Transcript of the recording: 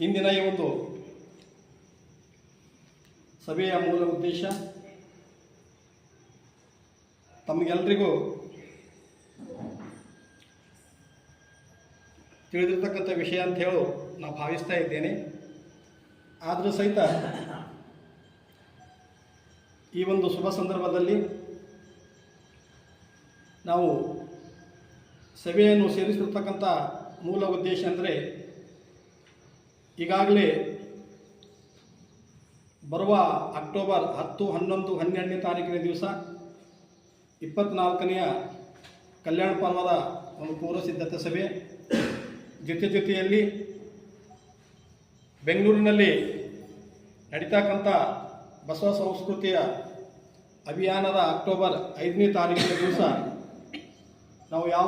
ಇಂದಿನ ಈ ಒಂದು ಸಭೆಯ ಮೂಲ ಉದ್ದೇಶ ತಮಗೆಲ್ಲರಿಗೂ ತಿಳಿದಿರ್ತಕ್ಕಂಥ ವಿಷಯ ಅಂತ ಹೇಳು ನಾನು ಭಾವಿಸ್ತಾ ಇದ್ದೇನೆ. ಆದರೂ ಸಹಿತ ಈ ಒಂದು ಶುಭ ಸಂದರ್ಭದಲ್ಲಿ ನಾವು ಸಭೆಯನ್ನು ಸೇರಿಸಿರ್ತಕ್ಕಂಥ ಮೂಲ ಉದ್ದೇಶ ಅಂದರೆ ಈಗಾಗಲೇ ಬರುವ ಅಕ್ಟೋಬರ್ ಹತ್ತು, ಹನ್ನೊಂದು, ಹನ್ನೆರಡನೇ ತಾರೀಕಿನ ದಿವಸ ಇಪ್ಪತ್ನಾಲ್ಕನೆಯ ಕಲ್ಯಾಣ ಪರ್ವದ ಒಂದು ಪೂರ್ವ ಸಿದ್ಧತಾ ಸಭೆ. ಜೊತೆ ಜೊತೆಯಲ್ಲಿ ಬೆಂಗಳೂರಿನಲ್ಲಿ ನಡೀತಕ್ಕಂಥ ಬಸವ ಸಂಸ್ಕೃತಿಯ ಅಭಿಯಾನದ ಅಕ್ಟೋಬರ್ ಐದನೇ ತಾರೀಕಿನ ದಿವಸ ನಾವು ಯಾವ